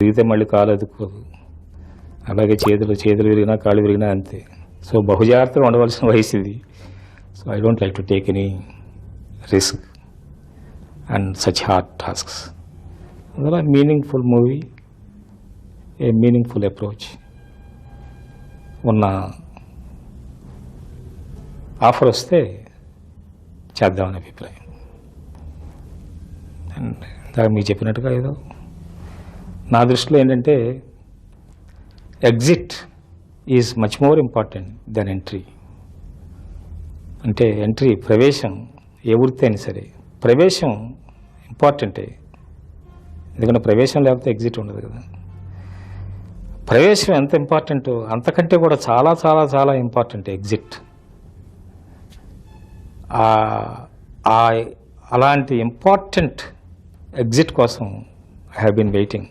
తిరిగితే మళ్ళీ కాలు అదుకోదు అలాగే చేతులు చేతులు విరిగినా కాళ్ళు విరిగినా అంతే. సో బహుజాగ్రత్తగా ఉండవలసిన వయసు ఇది. So I don't like to take any risk and such hard tasks అందులో meaningful movie a meaningful approach ఉన్న ఆఫర్ వస్తే చేద్దామని అభిప్రాయం. అండ్ ఇందాక మీకు చెప్పినట్టుగా ఏదో నా దృష్టిలో ఏంటంటే exit is much more important than entry అంటే ఎంట్రీ ప్రవేశం ఏ వృత్తి అయినా సరే ప్రవేశం ఇంపార్టెంటే ఎందుకంటే ప్రవేశం లేకపోతే ఎగ్జిట్ ఉండదు కదా. ప్రవేశం ఎంత ఇంపార్టెంటో అంతకంటే కూడా చాలా చాలా చాలా ఇంపార్టెంట్ ఎగ్జిట్ అలాంటి ఇంపార్టెంట్ ఎగ్జిట్ కోసం ఐ హ్యావ్ బీన్ వెయిటింగ్